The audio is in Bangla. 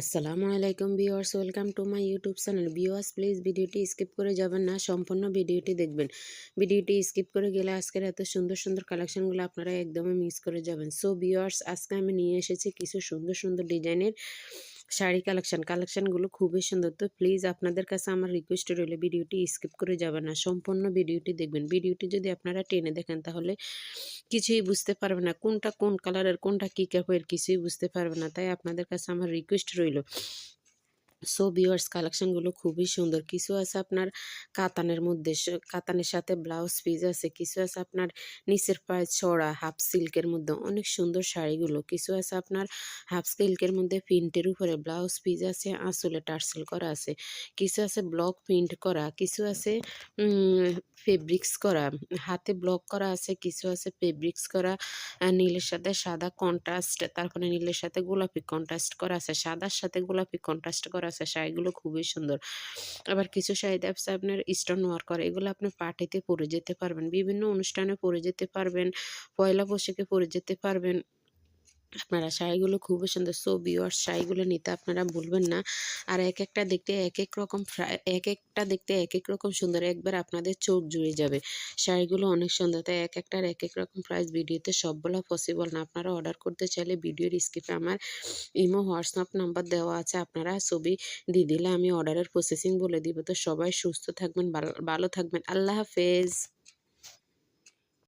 আসসালামু আলাইকুম viewers, welcome to my YouTube channel. Viewers, please ভিডিওটি স্কিপ করে যাবেন না, সম্পূর্ণ ভিডিওটি দেখবেন। ভিডিওটি স্কিপ করে গেলে আজকের এত সুন্দর সুন্দর কালেকশনগুলো আপনারা একদমই মিস করে যাবেন। সো ভিউয়ার্স, আজকে আমি নিয়ে এসেছি কিছু সুন্দর সুন্দর ডিজাইনের শাড়ি কালেকশন, কালেকশনগুলো খুবই সুন্দর। তো প্লিজ আপনাদের কাছে আমার রিকোয়েস্ট রইলে, ভিডিওটি স্কিপ করে যাবেন না, সম্পূর্ণ ভিডিওটি দেখবেন। ভিডিওটি যদি আপনারা টেনে দেখেন, তাহলে কিছুই বুঝতে পারবে না, কোনটা কোন কালারের কোনটা কী কাপড়ের কিছুই বুঝতে পারবে না। তাই আপনাদের কাছে আমার রিকোয়েস্ট রইল। সো ভিউয়ার্স কালেকশনগুলো খুবই সুন্দর। কিছু আছে আপনার কাতানের মধ্যে কাতানের সাথে ব্লাউজ পিস আছে, কিছু আছে আপনার নিচের পায়ে ছড়া হাফ সিল্কের মধ্যে, অনেক সুন্দর শাড়িগুলো। কিছু আছে আপনার হাফ সিল্কের মধ্যে প্রিন্টের উপরে ব্লাউজ পিস আছে, আঁচলে টার্সেল করা আছে। কিছু আছে ব্লক প্রিন্ট করা, কিছু আছে ফেব্রিক্স করা, হাতে ব্লক করা আছে, কিছু আছে ফেব্রিক্স করা নীলের সাথে সাদা কন্ট্রাস্ট তারপরে নীলের সাথে গোলাপি কন্ট্রাস্ট করা আছে, সাদার সাথে গোলাপি কন্ট্রাস্ট করা আছে, শাড়িগুলো খুবই সুন্দর। আবার কিছু শাড়ি দেখছে আপনার স্টোন ওয়ার্ক করে, এগুলো আপনি পার্টিতে পরে যেতে পারবেন, বিভিন্ন অনুষ্ঠানে পরে যেতে পারবেন, পয়লা বৈশাখে পরে যেতে পারবেন। আপনারা শাড়িগুলো খুবই সুন্দর। সো বিওয়ার শাড়িগুলো নিতে আপনারা ভুলবেন না। আর এক একটা দেখতে এক এক রকম এক একটা দেখতে এক এক রকম সুন্দর, একবার আপনাদের চোখ জুড়ে যাবে। শাড়িগুলো অনেক সুন্দর, তাই এক একটার এক এক রকম প্রাইস ভিডিওতে সব বলা পসিবল না। আপনারা অর্ডার করতে চাইলে ভিডিওর স্কিপে আমার ইমো হোয়াটসঅ্যাপ নাম্বার দেওয়া আছে, আপনারা ছবি দিয়ে দিলে আমি অর্ডারের প্রসেসিং বলে দিব। তো সবাই সুস্থ থাকবেন ভালো থাকবেন। আল্লাহ হাফেজ।